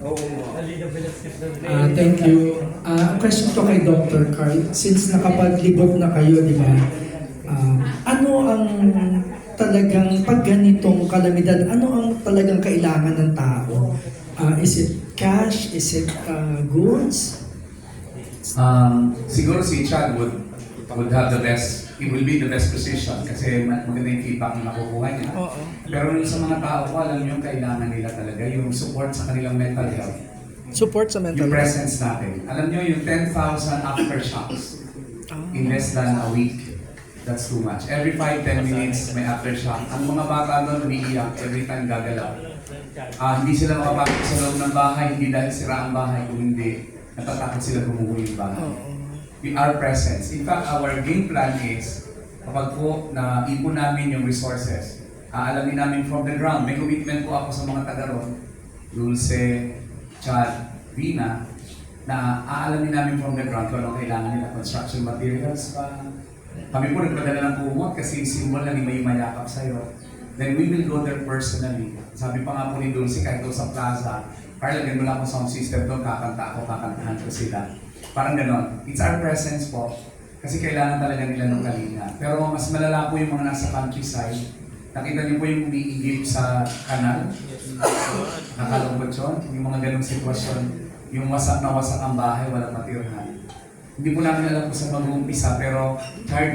Ah, thank you. Ang question ko kay Dr. Carl, since nakapaglibot na kayo, di ba? Ah, ano ang talagang pag ganitong kalamidad, ano ang talagang kailangan ng tao? Ah, is it cash? Is it ah, goods? Um, siguro si Chad would, would have the best, he will be the best position kasi ma- maganda yung feedback na nakukuha niya. Oo. Pero yung sa mga tao ko, alam niyo, kailangan nila talaga yung support sa kanilang mental health. Support sa mental Yung health. presence natin. Alam niyo, yung 10,000 aftershocks in less than a week, that's too much. Every 5-10 minutes, may aftershock. Ang mga bata doon, umiiyak every time gagalaw. Ah, hindi sila makapasok sa loob ng bahay, hindi dahil sira ang bahay, kung hindi, natatakot sila gumuho yung bahay. We are presence. In fact, our game plan is, kapag po na ipon namin yung resources, aalamin namin from the ground. May commitment po ako sa mga taga ron, Dulce, Chad, Vina, na aalamin namin from the ground kung ano kailangan nila, construction materials pa. Kami po nagpadala ng kumot kasi symbol na ni may mayakap sa'yo. Then we will go there personally. Sabi pa nga po ni Dulce, kahit doon sa plaza, Carla, ganun lang ako sound system doon, kakanta ako, kakantahan ko sila. Parang ganon. It's our presence po. Kasi kailangan talaga nila ng kalinga. Pero mas malala po yung mga nasa countryside. Nakita niyo po yung umiigip sa kanal. Nakalungkot yun. Yung mga ganong sitwasyon. Yung wasak na wasak ang bahay, walang matirahan. Hindi po namin alam kung saan mag-uumpisa, pero hard.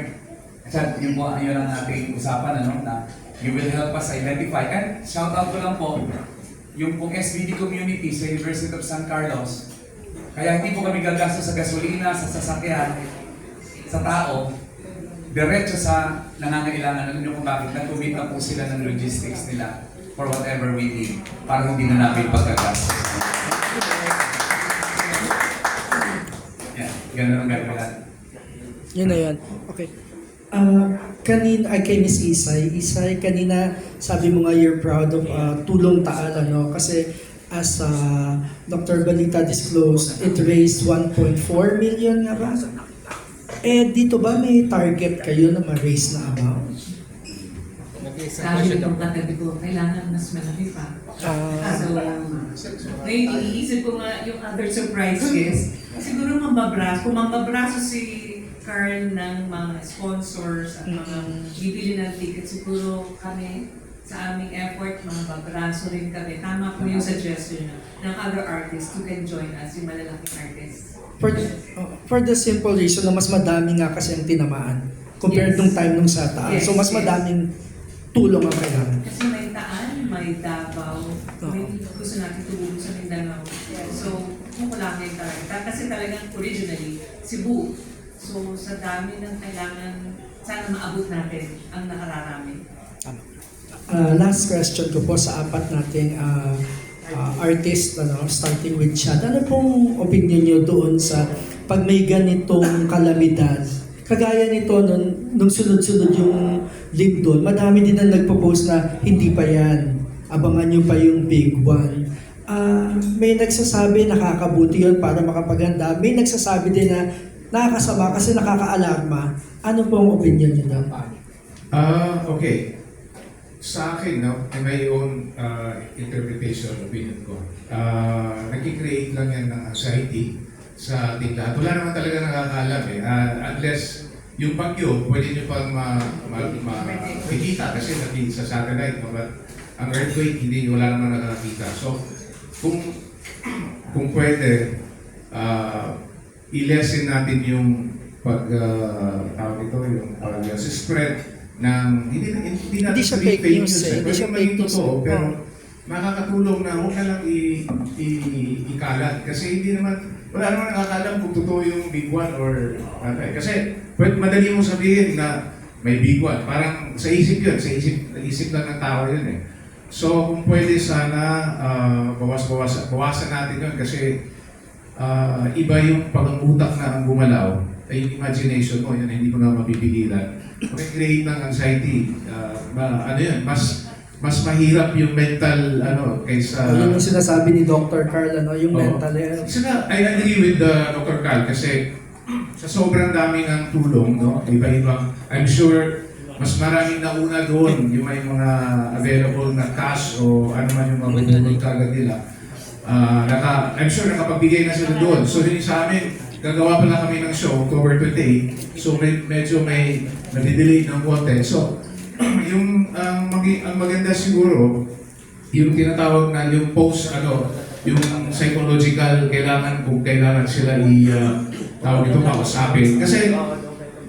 Chad, yun po, yun ang ating usapan, ano, na you will help us identify. And shout out ko lang po, yung pong SBD community sa University of San Carlos, kaya hindi po kami gagastos sa gasolina, sa sasakyan, sa tao, diretso sa nangangailangan. Alam niyo kung bakit? Nag-commit na po sila ng logistics nila for whatever we need para hindi na namin pagkagastos. Yeah, ganun ang gagawin. Yun na yun. Okay. Ah, kanina, ay kay Miss Isay, Isay, kanina sabi mo nga you're proud of ah, tulong taal, ano? Kasi as ah, Dr. Balita disclosed, it raised 1.4 million nga ba? Eh, dito ba may target kayo na ma-raise na amount? Sabi ng katabi ko, kailangan mas malaki pa. Ah, So, ngayon iniisip ko nga yung other surprises. Siguro mambabraso, kung mambabraso si Carl ng mga sponsors at mga bibili ng ticket, siguro kami sa aming effort, mambabraso rin kami. Tama po yung suggestion ng other artists who can join us, yung malalaking artists. for, oh, for the simple reason na mas madami nga kasi ang tinamaan compared Yes. nung time nung sa taas. Yes, so, mas yes. madaming tulong ang kailangan. Kasi may Taan, may Davao, may gusto natin tumulong sa Mindanao. So, kung wala may talaga. Kasi talagang originally, Cebu. So, sa dami ng kailangan, sana maabot natin ang nakararami. Uh, last question ko po sa apat nating uh, uh, artist, ano, starting with Chad. Ano pong opinion niyo doon sa pag may ganitong kalamidad? Kagaya nito, nung, nung sunod-sunod yung lindol, madami din na nagpo-post na hindi pa yan. Abangan niyo pa yung big one. Ah, may nagsasabi nakakabuti yun para makapaganda. May nagsasabi din na nakakasama kasi nakakaalarma. Ano pong opinion niyo doon? Ah, okay. Sa akin, no, in my own uh, interpretation, opinion ko, uh, nag-create lang yan ng anxiety sa ating lahat. Wala naman talaga nakakaalam eh. Ah, unless yung bagyo, pwede nyo pang ma, ma, ma, makikita kasi nati sa satellite. No? But ang earthquake, hindi, wala naman nakakita. So, kung kung pwede, ah, i-lessen natin yung pag, uh, tawag ito, yung pag uh, ng, hindi, hindi natin Hindi siya fake news eh. eh. Hindi siya fake news totoo, eh. pero Oo. makakatulong na huwag na lang i, i, ikalat. Kasi hindi naman, wala naman nakakalam kung totoo yung big one or ano eh. Kasi pwede, madali mo sabihin na may big one. Parang sa isip yun, sa isip, isip lang ng tao yun eh. So kung pwede sana ah, bawas-bawas, bawasan natin yun kasi ah, iba yung pangangutak na ang gumalaw ay yung imagination mo, yun hindi mo na mapipigilan. Mag-create ng anxiety. ah, ma- ano yun, mas mas mahirap yung mental ano kaysa yun yung sinasabi ni Dr. Carl, ano, yung Oo. mental health. Saka, I agree with uh, Dr. Carl kasi sa sobrang daming ang tulong, no? iba-ibang, I'm sure mas maraming nauna doon yung may mga available na cash o ano man yung mga tutulong kagad nila. Ah, naka, I'm sure nakapagbigay na sila doon. So yun sa amin, gagawa pa lang kami ng show, October 28. So med- medyo may nadidelay ng konti. So yung ang, magi- ang maganda siguro, yung tinatawag na yung post ano, yung psychological kailangan kung kailangan sila i ah, tawag ito kausapin. Kasi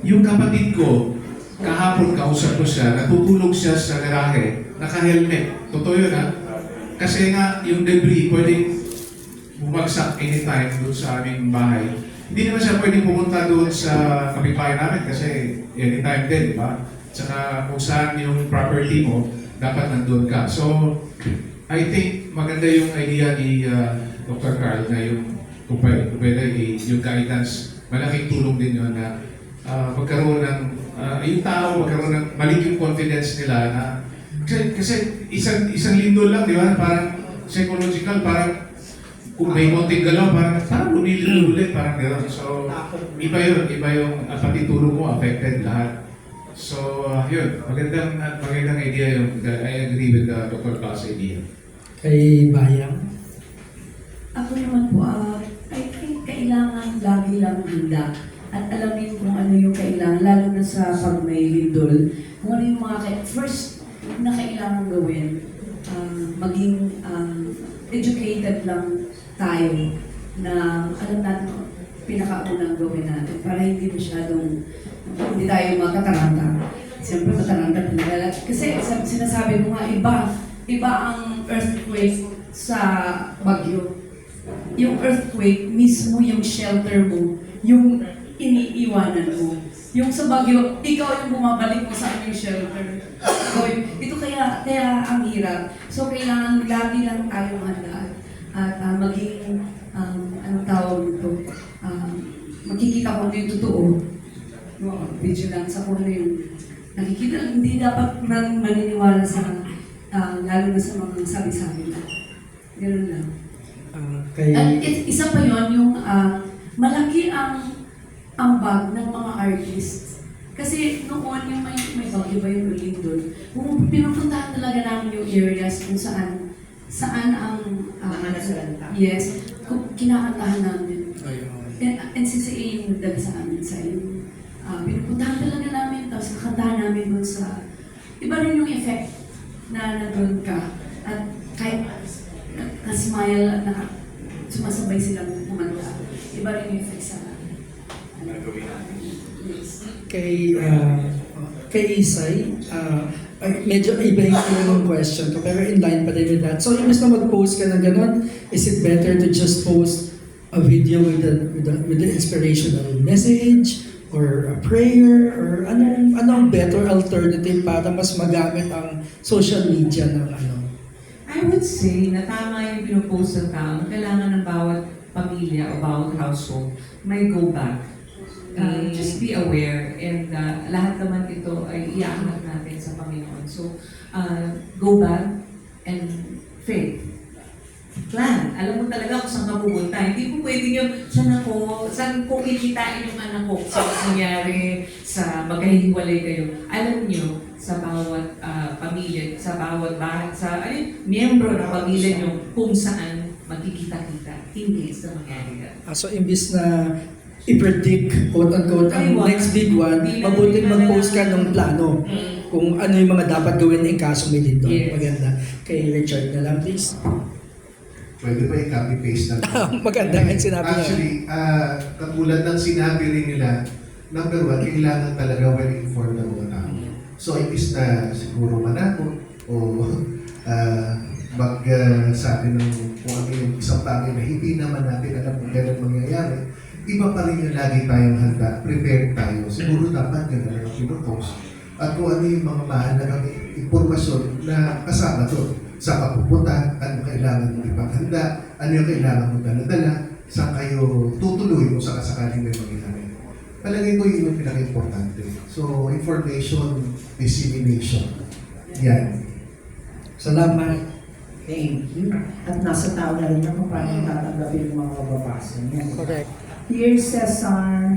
yung kapatid ko, kahapon kausap ko siya, natutulog siya sa garahe, naka-helmet. Totoo yun ha? Kasi nga, yung debris pwedeng bumagsak anytime doon sa aming bahay. Hindi naman siya pwedeng pumunta doon sa kapitbahay namin kasi anytime din, di ba? Tsaka kung saan yung property mo, dapat nandun ka. So, I think maganda yung idea ni uh, Dr. Carl na yung kung pwede, kung pwede yung guidance, malaking tulong din yun na uh, magkaroon ng, uh, yung tao magkaroon ng malik yung confidence nila na kasi, kasi isang isang lindol lang, di ba? Parang psychological, parang kung may konting galaw, parang parang lumilindol ulit, parang gano'n. So, iba yun, iba yung uh, pati tulog mo, affected lahat. So, uh, yun, magandang, magandang idea yung, I agree with uh, Dr. Carl's idea. Kay Bayang. Ako naman po, ah, I think kailangan lagi lang handa at alamin kung ano yung kailangan, lalo na sa pag may lindol. Kung ano yung mga, first na kailangan gawin, ah, maging um, educated lang tayo na alam natin pinakaunang gawin natin para hindi masyadong, hindi tayo makataranta. Siyempre mataranta talaga. Kasi sabi- sinasabi ko nga, iba, iba ang earthquake sa bagyo yung earthquake, mismo yung shelter mo, yung iniiwanan mo. Yung sa Bagyo, ikaw yung bumabalik mo sa aming shelter. So, ito kaya, kaya ang hirap. So, kailangan lagi lang tayong handa at ah, maging, um, anong tawag nito, um, makikita ko ano yung totoo. No, vigilance ako ano yung nakikita. Hindi dapat man maniniwala sa, ah, lalo na sa mga sabi-sabi na. Ganun lang. Ah, kay... At is- isa pa yon yung ah, malaki ang ambag ng mga artists. Kasi noon yung may, may bagyo ba yung lindol, kung pinupuntahan talaga namin yung areas kung saan saan ang ah, Mga nasalanta. Yes, kung kinakantahan namin. Ayun. And, NCCA yung nagdala sa amin sa yung uh, pinupuntahan talaga namin, tapos kakantahan namin doon sa, iba rin yung effect na nandun ka. At kahit na- na-smile at naka, sumasabay silang kumanta, iba rin yung effect sa ano, yes. kay uh, kay Isay, uh, ay, medyo iba yung question ko, pero in line pa din with that. So, imbes na mag-post ka ng ganon, is it better to just post a video with the, with the, with the inspirational message, or a prayer, or anong, anong better alternative para mas magamit ang social media ng ano? I would say na tama yung pinupost ng tao. Kailangan ng bawat pamilya o bawat household may go back. Uh, just be aware and uh, lahat naman ito ay iaangat natin sa Panginoon. So, uh, go back and faith. Plan. Alam mo talaga kung saan ka pupunta. Hindi po pwede yung, saan ako, saan ko kikitain yung anak ko sa nangyari, sa magkahiwalay kayo. Alam niyo, sa bawat ah, pamilya, sa bawat bahay, sa ano, miyembro ng pamilya niyo kung saan magkikita-kita. Hindi sa mangyari yan. Ah, so, imbis na i-predict, quote-unquote, ang next big one, Di na- mabuti di na mag-post ka ng plano kung ano yung mga dapat gawin in kaso may dito. Yes. Maganda. Kay Richard na lang, please. Pwede ba i-copy-paste lang? Maganda ang sinabi niya. Actually, ah, katulad ng sinabi rin nila, number one, kailangan talaga well-informed ang mga tao. So, imbis na siguro manakot o ah, mag-sabi ng kung ano yung isang bagay na hindi naman natin alam kung kailan mangyayari, iba pa rin yung lagi tayong handa, prepared tayo. Siguro dapat yun na lang pinupost. At kung ano yung mga mahalagang impormasyon na kasama doon. Sa kapupunta, ano kailangan mo ipaghanda, ano yung kailangan mo dala-dala, saan kayo tutuloy kung sakasakaling may mangyayari. Palagay ko yun yung pinaka-importante. So, information dissemination. Yan. Salamat. Thank you. At nasa tao na rin kung paano tatanggapin yung mga mababasa niya. Correct. Dear Cesar,